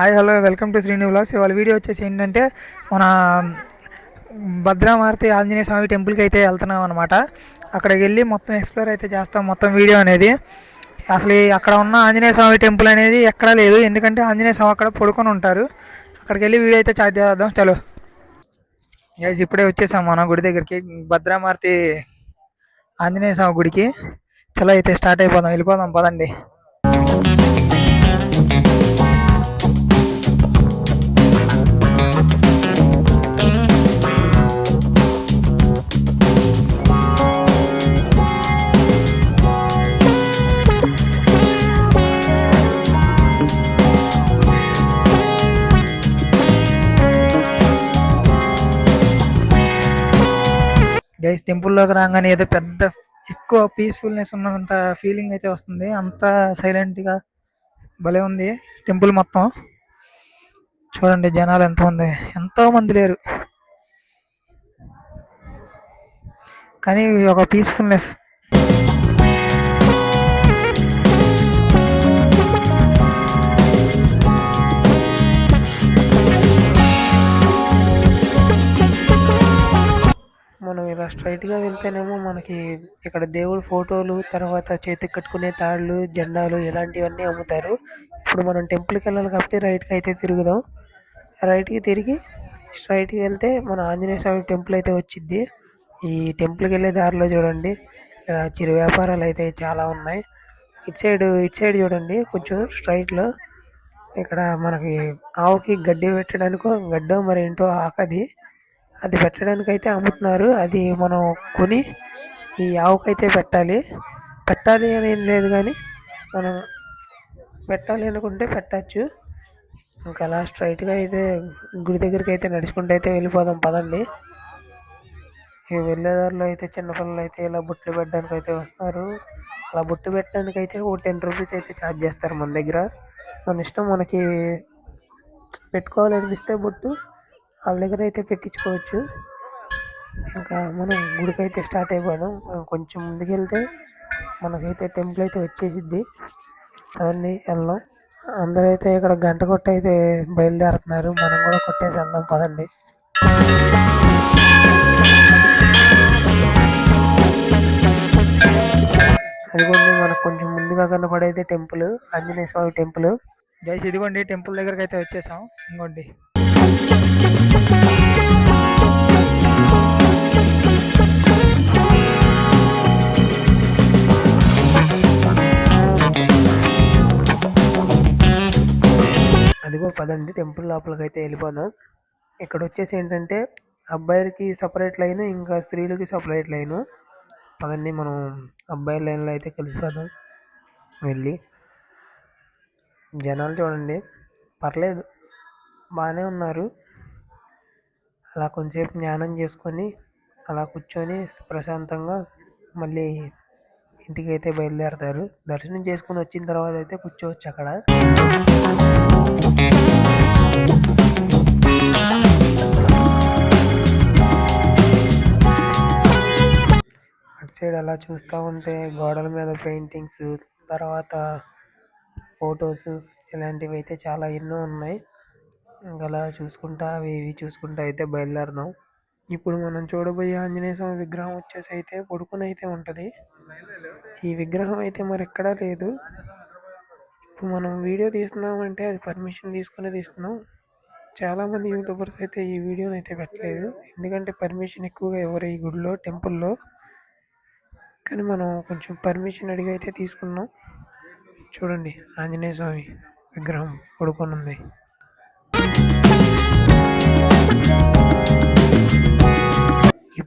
Hi hello welcome to Srini vlogs. ఇవాళ video వచ్చేసి ఏంటంటే మన భద్రామారుతి ఆంజనేయ స్వామి టెంపుల్కి అయితే వెళ్తున్నాం అనమాట అక్కడికి వెళ్ళి మొత్తం ఎక్స్ప్లోర్ అయితే చేస్తాం మొత్తం వీడియో అనేది. అసలు అక్కడ ఉన్న ఆంజనేయ స్వామి టెంపుల్ అనేది ఎక్కడా లేదు. ఎందుకంటే ఆంజనేయ స్వామి అక్కడ పడుకొని ఉంటారు. అక్కడికి వెళ్ళి వీడియో అయితే చార్జ్ చేద్దాం. చలో. గైస్ ఇప్పుడే వచ్చేసాం మనం గుడి దగ్గరికి. భద్రామారుతి ఆంజనేయ స్వామి గుడికి. చలో అయితే స్టార్ట్ అయిపోదాం. వెళ్ళిపోదాం పదండి. గైస్ టెంపుల్లోకి రాగానే ఏదో పెద్ద ఎక్కువ పీస్ఫుల్నెస్ ఉన్నంత ఫీలింగ్ అయితే వస్తుంది. అంత సైలెంట్గా భలే ఉంది టెంపుల్ మొత్తం. చూడండి జనాలు ఎంతమంది ఎంతోమంది ఎంతో మంది లేరు. కానీ ఒక పీస్ఫుల్నెస్ స్ట్రైట్గా వెళ్తేనేమో మనకి ఇక్కడ దేవుడు ఫోటోలు తర్వాత చేతికి కట్టుకునే తాళ్ళు జెండాలు ఇలాంటివన్నీ అమ్ముతారు. ఇప్పుడు మనం టెంపుల్కి వెళ్ళాలి కాబట్టి రైట్కి అయితే తిరుగుదాం. రైట్కి తిరిగి స్ట్రైట్కి వెళ్తే మన ఆంజనేయ స్వామి టెంపుల్ అయితే వచ్చింది ఈ టెంపుల్కి వెళ్ళే దారిలో చూడండి చిరు వ్యాపారాలు అయితే చాలా ఉన్నాయి. ఇటు సైడ్ ఇటు సైడ్ చూడండి కొంచెం స్ట్రైట్లో ఇక్కడ మనకి ఆవుకి గడ్డి పెట్టడానికో గడ్డ మరి ఏంటో ఆకది. అది పెట్టడానికి అయితే అమ్ముతున్నారు. అది మనం కొని ఈ ఆవుకైతే పెట్టాలి. పెట్టాలి అని ఏం లేదు కానీ మనం పెట్టాలి అనుకుంటే పెట్టచ్చు. ఇంకా అలా స్ట్రైట్గా అయితే గుడి దగ్గరికి అయితే నడుచుకుంటూ అయితే వెళ్ళిపోదాం పదండి. ఈ వెళ్ళేదారిలో అయితే చిన్నపిల్లలు అయితే ఇలా బుట్లు పెట్టడానికి అయితే వస్తారు. అలా బుట్టు పెట్టడానికి అయితే ఓ టెన్ రూపీస్ అయితే ఛార్జ్ చేస్తారు మన దగ్గర. మన ఇష్టం మనకి పెట్టుకోవాలనిపిస్తే బొట్టు. వాళ్ళ దగ్గర అయితే పెట్టించుకోవచ్చు. ఇంకా మనం గుడికి అయితే స్టార్ట్ అయిపోయాం కొంచెం ముందుకెళ్తే మనకైతే టెంపుల్ అయితే వచ్చేసిద్ది. అవన్నీ వెళ్దాం. అందరూ అయితే ఇక్కడ గంట కొట్ట అయితే బయలుదేరుతున్నారు. మనం కూడా కొట్టేసి వెళ్దాం. పదండి. అదిగోండి మనకు కొంచెం ముందుగా కనపడైతే టెంపుల్. ఆంజనేయ స్వామి టెంపుల్. జైస్ ఇదిగోండి టెంపుల్ దగ్గరకు అయితే వచ్చేసాం. ఇంకోండి. కాదండి టెంపుల్ లోపలికి అయితే వెళ్ళిపోదాం. ఇక్కడ వచ్చేసి ఏంటంటే అబ్బాయిలకి సపరేట్ లైన్ ఇంకా స్త్రీలకి సపరేట్ లైన్ పదండి మనం అబ్బాయి లైన్లో అయితే కలిసిపోదాం వెళ్ళి. జనాలు చూడండి పర్లేదు బాగానే ఉన్నారు. అలా కొంచెంసేపు జ్ఞానం చేసుకొని అలా కూర్చొని ప్రశాంతంగా మళ్ళీ ఇంటికి అయితే బయలుదేరతారు. దర్శనం చేసుకుని వచ్చిన తర్వాత అయితే కూర్చోవచ్చు అక్కడ. అటు సైడ్ అలా చూస్తూ ఉంటే గోడల మీద పెయింటింగ్స్ తర్వాత ఫొటోస్ ఇలాంటివి అయితే చాలా ఎన్నో ఉన్నాయి. ఇంకా అలా చూసుకుంటా అవి ఇవి చూసుకుంటా అయితే బయలుదేరదాం. ఇప్పుడు మనం చూడబోయే ఆంజనేయ స్వామి విగ్రహం వచ్చేసి అయితే పడుకుని అయితే ఉంటుంది. ఈ విగ్రహం అయితే మరి ఎక్కడా లేదు. ఇప్పుడు మనం వీడియో తీస్తున్నామంటే అది పర్మిషన్ తీసుకునే తీస్తున్నాం చాలామంది యూట్యూబర్స్ అయితే ఈ వీడియోని అయితే పెట్టలేదు. ఎందుకంటే పర్మిషన్ ఎక్కువగా ఎవరు ఈ గుడిలో టెంపుల్లో? కానీ మనం కొంచెం పర్మిషన్ అడిగి అయితే తీసుకున్నాం. చూడండి ఆంజనేయ స్వామి విగ్రహం పడుకొని ఉంది.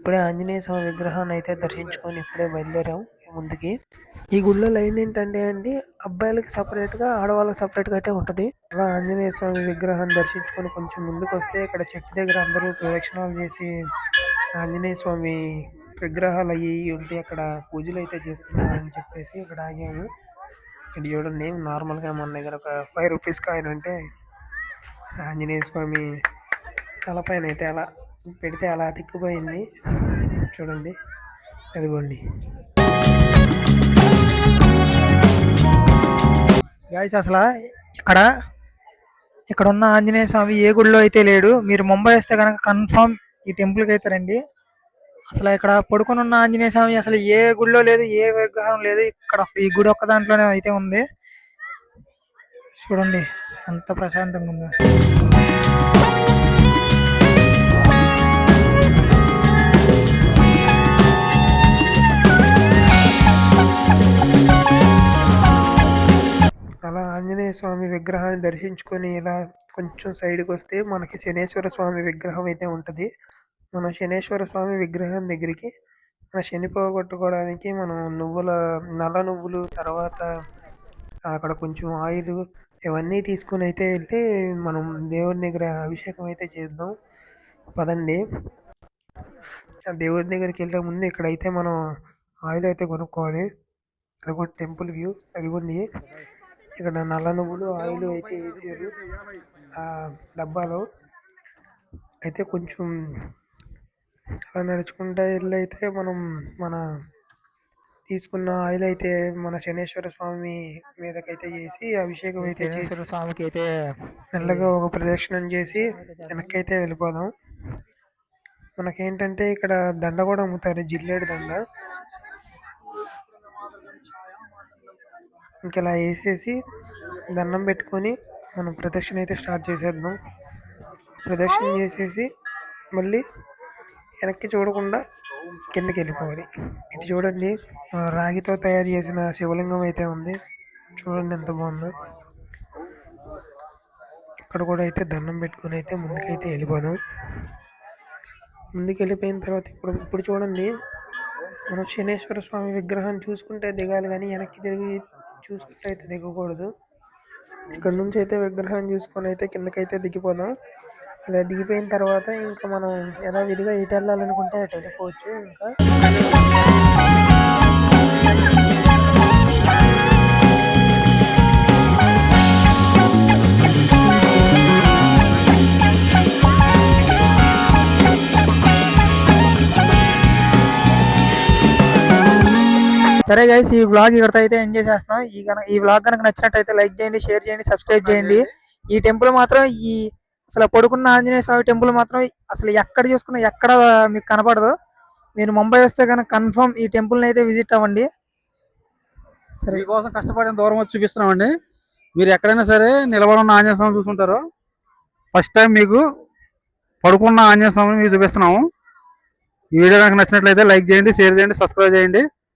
ఇప్పుడే ఆంజనేయ స్వామి విగ్రహాన్ని అయితే దర్శించుకొని ఇప్పుడే బయలుదేరాం ముందుకి. ఈ గుళ్ళో లైన్ ఏంటంటే అండి అబ్బాయిలకి సపరేట్గా ఆడవాళ్ళకి సపరేట్గా అయితే ఉంటుంది. అలా ఆంజనేయ స్వామి విగ్రహాన్ని దర్శించుకొని కొంచెం ముందుకు వస్తే ఇక్కడ చెట్టు దగ్గర అందరూ ప్రదక్షిణాలు చేసి ఆంజనేయ స్వామి విగ్రహాలు అయ్యి ఉంటే అక్కడ పూజలు అయితే చేస్తున్నారని చెప్పేసి ఇక్కడ ఆగాము. ఇక్కడ చూడండి నార్మల్గా మన దగ్గర ఒక ఫైవ్ రూపీస్ కాయిన్ అంటే ఆంజనేయ స్వామి తలపైన అయితే అలా పెడితే అలా తిక్కుపోయింది. చూడండి అదిగోండి. గాయస్ అసలు ఇక్కడ ఇక్కడ ఉన్న ఆంజనేయ స్వామి ఏ గుడిలో అయితే లేడు మీరు ముంబై వస్తే కనుక కన్ఫర్మ్ ఈ టెంపుల్కి అయితే రండి. అసలు ఇక్కడ పడుకుని ఉన్న ఆంజనేయ స్వామి అసలు ఏ గుడిలో లేదు ఏ విగ్రహం లేదు ఇక్కడ ఈ గుడి ఒక్క దాంట్లోనే అయితే ఉంది. చూడండి ఎంత ప్రశాంతంగా ఉందో. అలా ఆంజనేయ స్వామి విగ్రహాన్ని దర్శించుకొని ఇలా కొంచెం సైడ్కి వస్తే మనకి శనేశ్వర స్వామి విగ్రహం అయితే ఉంటుంది. మన శనేశ్వర స్వామి విగ్రహం దగ్గరికి మన శని పోగొట్టుకోవడానికి మనం నువ్వుల నల్ల నువ్వులు తర్వాత అక్కడ కొంచెం ఆయిల్ ఇవన్నీ తీసుకొని అయితే వెళ్తే మనం దేవుని దగ్గర అభిషేకం అయితే చేద్దాం. పదండి. దేవుడి దగ్గరికి వెళ్ళే ముందు ఇక్కడైతే మనం ఆయిల్ అయితే కొనుక్కోవాలి. అది కూడా టెంపుల్ వ్యూ. అదిగోండి. ఇక్కడ నల్ల నువ్వులు ఆయిల్ అయితే వేసారు ఆ డబ్బాలో. అయితే కొంచెం అలా నడుచుకుంటా వెళ్ళి అయితే మనం మన తీసుకున్న ఆయిల్ అయితే మన శనేశ్వర స్వామి మీదకైతే చేసి అభిషేకం అయితే చేసి శనేశ్వర స్వామికి అయితే మెల్లగా ఒక ప్రదక్షిణం చేసి వెనక్కి అయితే వెళ్ళిపోదాం. మనకేంటంటే ఇక్కడ దండ కూడా అమ్ముతారు జిల్లేడు దండ. ఇంక ఇలా వేసేసి దండం పెట్టుకొని మనం ప్రదక్షిణ అయితే స్టార్ట్ చేసేద్దాం. ప్రదక్షిణ చేసేసి మళ్ళీ వెనక్కి చూడకుండా కిందకి వెళ్ళిపోవాలి. ఇటు చూడండి రాగితో తయారు చేసిన శివలింగం అయితే ఉంది. చూడండి ఎంత బాగుందో. ఇక్కడ కూడా అయితే దండం పెట్టుకొని అయితే ముందుకైతే వెళ్ళిపోదాం. ముందుకు వెళ్ళిపోయిన తర్వాత ఇప్పుడు ఇప్పుడు చూడండి మనం శనేశ్వర స్వామి విగ్రహాన్ని చూసుకుంటే దిగాలి కానీ వెనక్కి తిరిగి చూసుకుంటే అయితే దిగకూడదు. ఇక్కడ నుంచి అయితే విగ్రహాన్ని చూసుకొని అయితే కిందకైతే దిగిపోదాం. అలా దిగిపోయిన తర్వాత ఇంకా మనం యథావిధిగా ఇటు వెళ్ళాలనుకుంటే అటు వెళ్ళిపోవచ్చు ఇంకా. సరే గైస్ ఈ బ్లాగ్ ఇక్కడితో అయితే ఎండ్ చేసేస్తున్నాం. ఈ కనుక ఈ బ్లాగ్ కనుక నచ్చినట్టయితే లైక్ చేయండి షేర్ చేయండి సబ్స్క్రైబ్ చేయండి. ఈ టెంపుల్ మాత్రం ఈ అసలు పడుకున్న ఆంజనేయ స్వామి టెంపుల్ మాత్రం అసలు ఎక్కడ చూసుకున్నా ఎక్కడ మీకు కనపడదు. మీరు ముంబై వస్తే కనుక కన్ఫర్మ్ ఈ టెంపుల్ని అయితే విజిట్ అవ్వండి. సరే. మీకోసం కష్టపడిన దూరం వచ్చి చూపిస్తున్నామండి. మీరు ఎక్కడైనా సరే నిలబడున్న ఆంజనేయ స్వామి చూసుంటారు. ఫస్ట్ టైం మీకు పడుకున్న ఆంజనేయ స్వామిని మీకు చూపిస్తున్నాము. ఈ వీడియో కనుక నచ్చినట్లయితే లైక్ చేయండి షేర్ చేయండి సబ్స్క్రైబ్ చేయండి.